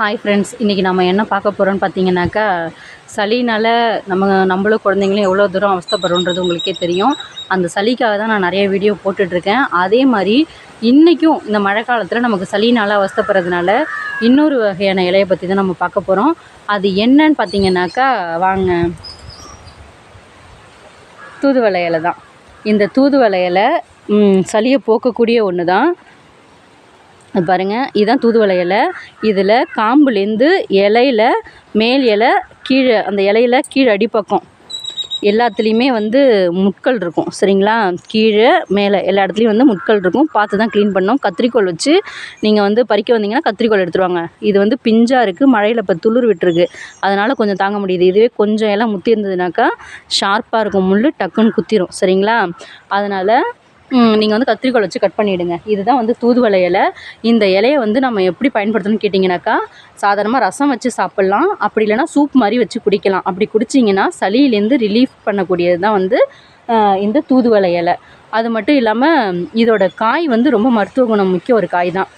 Hi friends இன்றைக்கி நம்ம என்ன பார்க்க போகிறோன்னு பார்த்தீங்கன்னாக்கா சளினால் நம்ம நம்மளும் குழந்தைங்களும் எவ்வளோ தூரம் அவஸ்தப்படுறோன்றது உங்களுக்கே தெரியும். அந்த சளிக்காக தான் நான் நிறைய வீடியோ போட்டுட்ருக்கேன். அதே மாதிரி இன்றைக்கும் இந்த மழை காலத்தில் நமக்கு சளினால் அவஸ்தைப்படுறதுனால இன்னொரு வகையான இலையை பற்றி தான் நம்ம பார்க்க போகிறோம் அது என்னன்னு பார்த்தீங்கன்னாக்கா வாங்க. தூதுவளை இலை தான். இந்த தூதுவளை இலை சளியை போக்கக்கூடிய ஒன்று தான் இது பாருங்கள் இதுதான் தூதுவளை இலை. இதில் காம்புலேருந்து இலையில மேல் இலை கீழே அந்த இலையில கீழே அடிப்பக்கம். எல்லாத்துலேயுமே வந்து முட்கள் இருக்கும் சரிங்களா? கீழே மேலே எல்லா இடத்துலையும் வந்து முட்கள் இருக்கும். பார்த்து தான் க்ளீன் பண்ணோம். கத்திரிக்கோல் வச்சு நீங்கள் வந்து பறிக்க வந்தீங்கன்னா கத்திரிக்கோல் எடுத்துருவாங்க. இது வந்து பிஞ்சாக இருக்குது மழையில் இப்போ துளிர் விட்டுருக்கு. அதனால் கொஞ்சம் தாங்க முடியுது. இதுவே கொஞ்சம் எல்லாம் முத்தி இருந்ததுனாக்கா ஷார்ப்பாக இருக்கும் முள் டக்குன்னு குத்திரும் சரிங்களா? அதனால் நீங்கள் வந்து கத்திரிக்கோள் வச்சு கட் பண்ணிவிடுங்க இதுதான் வந்து தூதுவளை இலை. இந்த இலையை வந்து நம்ம எப்படி பயன்படுத்தணும்னு கேட்டிங்கனாக்கா சாதாரணமாக ரசம் வச்சு சாப்பிட்லாம். அப்படி இல்லைன்னா சூப் மாதிரி வச்சு குடிக்கலாம். அப்படி குடிச்சிங்கன்னா சளியிலேருந்து ரிலீஃப் பண்ணக்கூடியது தான் வந்து இந்த தூதுவளை இலை. அது மட்டும் இல்லாமல் இதோட காய் வந்து ரொம்ப மருத்துவ குணம் மிக்க ஒரு காய் தான்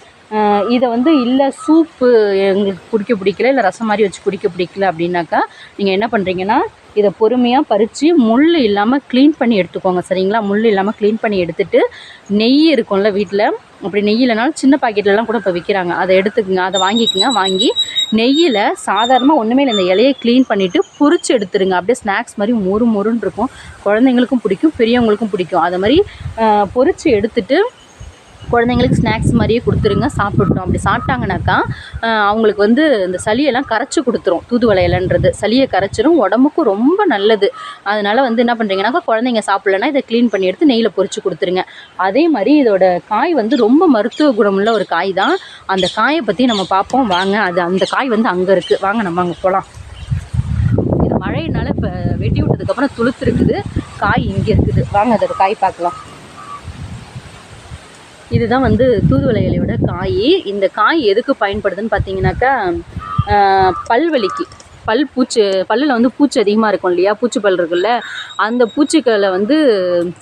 இதை வந்து இல்லை சூப்பு எங்களுக்கு பிடிக்க பிடிக்கல இல்லை ரசம் மாதிரி வச்சு பிடிக்க பிடிக்கல அப்படின்னாக்கா நீங்கள் என்ன பண்ணுறீங்கன்னா இதை பொறுமையாக பறித்து முள் இல்லாமல் க்ளீன் பண்ணி எடுத்துக்கோங்க சரிங்களா? முள் இல்லாமல் க்ளீன் பண்ணி எடுத்துட்டு நெய் இருக்கும்ல வீட்டில் அப்படி நெய் இல்லைனாலும் சின்ன பாக்கெட்லலாம் கூட இப்போ விற்கிறாங்க அதை எடுத்துக்கோங்க அதை வாங்கிக்கோங்க வாங்கி நெய்யில் சாதாரணமாக ஒன்றுமே இல்லை இந்த இலையை க்ளீன் பண்ணிவிட்டு பொறிச்சு எடுத்துருங்க அப்படியே ஸ்நாக்ஸ் மாதிரி மொறு மொறுன்னு இருக்கும். குழந்தைங்களுக்கும் பிடிக்கும் பெரியவங்களுக்கும் பிடிக்கும். அது மாதிரி பொறிச்சு எடுத்துகிட்டு குழந்தைங்களுக்கு ஸ்நாக்ஸ் மாதிரியே கொடுத்துருங்க சாப்பிட்டோம் அப்படி சாப்பிட்டாங்கனாக்கா அவங்களுக்கு வந்து இந்த சளியெல்லாம் கரைச்சி கொடுத்துரும். தூதுவளை இலைன்றது. சளியை கரைச்சிரும். உடம்புக்கும் ரொம்ப நல்லது. அதனால் வந்து என்ன பண்ணுறீங்கனாக்கா குழந்தைங்க சாப்பிட்லன்னா இதை க்ளீன் பண்ணி எடுத்து நெய்யில் பொறிச்சு கொடுத்துருங்க. அதே மாதிரி இதோட காய் வந்து ரொம்ப மருத்துவ குணமுள்ள ஒரு காய் தான். அந்த காயை பற்றி நம்ம பார்ப்போம். வாங்க அது அந்த காய் வந்து அங்கே இருக்குது வாங்க நம்ம அங்கே போகலாம் இது மழையினால இப்போ வெட்டி விட்டதுக்கப்புறம் துளுத்துருக்குது. காய் இங்கே இருக்குது. வாங்க அதோட காய் பார்க்கலாம். இதுதான் வந்து தூதுவளை இலையோட காய். இந்த காய் எதுக்கு பயன்படுதுன்னு பார்த்தீங்கன்னாக்கா பல்வலிக்கு. பல் பூச்சி பல்லில் வந்து பூச்சி அதிகமாக இருக்கும் இல்லையா? பூச்சி பல் இருக்குல்ல? அந்த பூச்சிகளை வந்து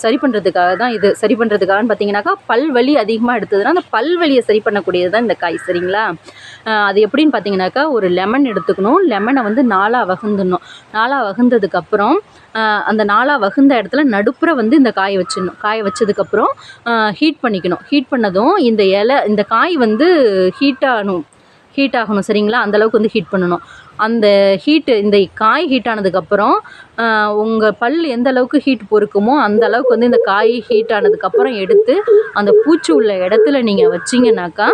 சரி பண்ணுறதுக்காக தான் இது சரி பண்ணுறதுக்காகன்னு பார்த்தீங்கன்னாக்கா பல்வலி அதிகமாக எடுத்ததுன்னா அந்த பல்வலியை சரி பண்ணக்கூடியது தான் இந்த காய் சரிங்களா? அது எப்படின்னு பார்த்தீங்கன்னாக்கா ஒரு லெமன் எடுத்துக்கணும். லெமனை வந்து நாலாக வகுந்துடணும். நாலாக வகுந்ததுக்கப்புறம் அந்த நாலாக வகுந்த இடத்துல நடுப்புற வந்து இந்த காய வச்சிடணும். காய வச்சதுக்கப்புறம் ஹீட் பண்ணிக்கணும். ஹீட் பண்ணதும் இந்த இலை இந்த காய் வந்து ஹீட் ஆகணும். ஹீட் ஆகணும் சரிங்களா? அந்தளவுக்கு வந்து ஹீட் பண்ணணும். அந்த ஹீட்டு இந்த காய் ஹீட் ஆனதுக்கப்புறம் உங்கள் பல் எந்த அளவுக்கு ஹீட் பொறுக்குமோ அந்த அளவுக்கு வந்து இந்த காய் ஹீட் ஆனதுக்கப்புறம் எடுத்து அந்த பூச்சி உள்ள இடத்துல நீங்கள் வச்சிங்கனாக்கா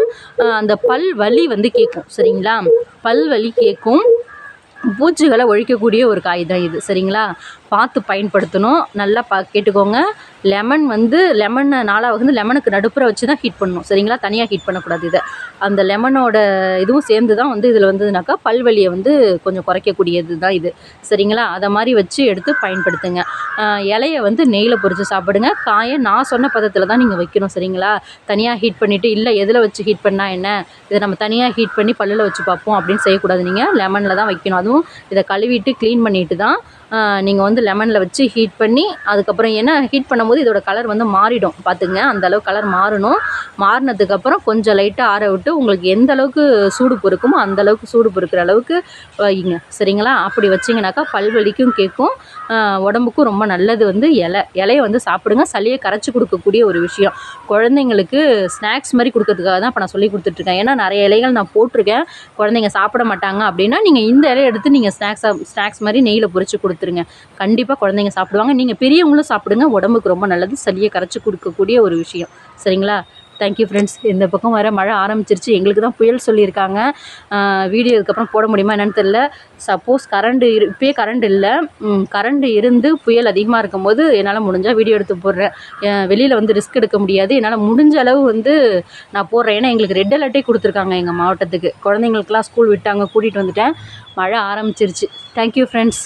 அந்த பல் வலி வந்து கேட்கும் சரிங்களா? பல் வலி கேட்கும் பூச்சிகளை ஒழிக்கக்கூடிய ஒரு காய் தான் இது. சரிங்களா? பார்த்து பயன்படுத்தணும். நல்லா பா கேட்டுக்கோங்க. லெமன் வந்து லெமனை நாளாக வந்து லெமனுக்கு நடுப்புற வச்சு தான் ஹீட் பண்ணணும். சரிங்களா? தனியாக ஹீட் பண்ணக்கூடாது இதை. அந்த லெமனோட இதுவும் சேர்ந்து தான் வந்து இதில் வந்ததுனாக்கா பல்வலியை வந்து கொஞ்சம் குறைக்கக்கூடியது தான் இது. சரிங்களா? அதை மாதிரி வச்சு எடுத்து பயன்படுத்துங்க. இலையை வந்து நெய்யில் பொறிச்சு சாப்பிடுங்க. காயை நான் சொன்ன பதத்தில் தான் நீங்கள் வைக்கணும். சரிங்களா? தனியாக ஹீட் பண்ணிவிட்டு இல்லை எதில் வச்சு ஹீட் பண்ணால் என்ன? இதை நம்ம தனியாக ஹீட் பண்ணி பல்லில் வச்சு பார்ப்போம். அப்படின்னு செய்யக்கூடாது நீங்கள் லெமனில் தான் வைக்கணும். அதுவும் இதை கழுவிட்டு க்ளீன் பண்ணிட்டு தான் நீங்கள் வந்து லெமனில் வச்சு ஹீட் பண்ணி அதுக்கப்புறம் ஏன்னா ஹீட் பண்ணும்போது இதோட கலர் வந்து மாறிடும். பார்த்துங்க அந்தளவு கலர் மாறணும். மாறினதுக்கப்புறம் கொஞ்சம் லைட்டாக ஆற விட்டு உங்களுக்கு எந்த அளவுக்கு சூடு பொறுக்குமோ அந்த அளவுக்கு சூடு பொறுக்கிற அளவுக்கு வைங்க சரிங்களா? அப்படி வச்சிங்கனாக்கா பல்வலிக்கும் கேட்கும். உடம்புக்கும் ரொம்ப நல்லது வந்து இலை. இலையை வந்து சாப்பிடுங்க. சளியை கரைச்சி கொடுக்கக்கூடிய ஒரு விஷயம். குழந்தைங்களுக்கு ஸ்நாக்ஸ் மாதிரி கொடுக்கறதுக்காக தான் இப்போ நான் சொல்லி கொடுத்துட்ருக்கேன். ஏன்னா நிறைய இலைகள் நான் போட்டிருக்கேன். குழந்தைங்க சாப்பிட மாட்டாங்க அப்படின்னா நீங்கள் இந்த இலையை எடுத்து நீங்கள் ஸ்நாக்ஸாக ஸ்நாக்ஸ் மாதிரி நெய்யில் பொரிச்சு கொடுத்துருங்க. கண்டிப்பாக குழந்தைங்க சாப்பிடுவாங்க. நீங்கள் பெரியவங்களும் சாப்பிடுங்க. உடம்புக்கு ரொம்ப நல்லது. சளியை கரைச்சி கொடுக்கக்கூடிய ஒரு விஷயம். சரிங்களா? தேங்க்யூ ஃப்ரெண்ட்ஸ் இந்த பக்கம் வர மழை ஆரம்பிச்சிருச்சு. எங்களுக்கு தான் புயல் சொல்லியிருக்காங்க. வீடியோ இதுக்கப்புறம் போட முடியுமா என்னென்னு தெரில சப்போஸ் கரண்ட்டு இரு இப்போயே கரண்ட் இல்லை. கரண்ட் இருந்து புயல் அதிகமாக இருக்கும்போது என்னால் முடிஞ்சால் வீடியோ எடுத்து போடுறேன். வெளியில் வந்து ரிஸ்க் எடுக்க முடியாது. என்னால் முடிஞ்ச அளவு வந்து நான் போடுறேன். ஏன்னா எங்களுக்கு ரெட் அலர்ட்டே கொடுத்துருக்காங்க எங்கள் மாவட்டத்துக்கு. குழந்தைங்களுக்குலாம் ஸ்கூல் விட்டாங்க. கூட்டிகிட்டு வந்துட்டேன். மழை ஆரம்பிச்சிருச்சு. Thank you friends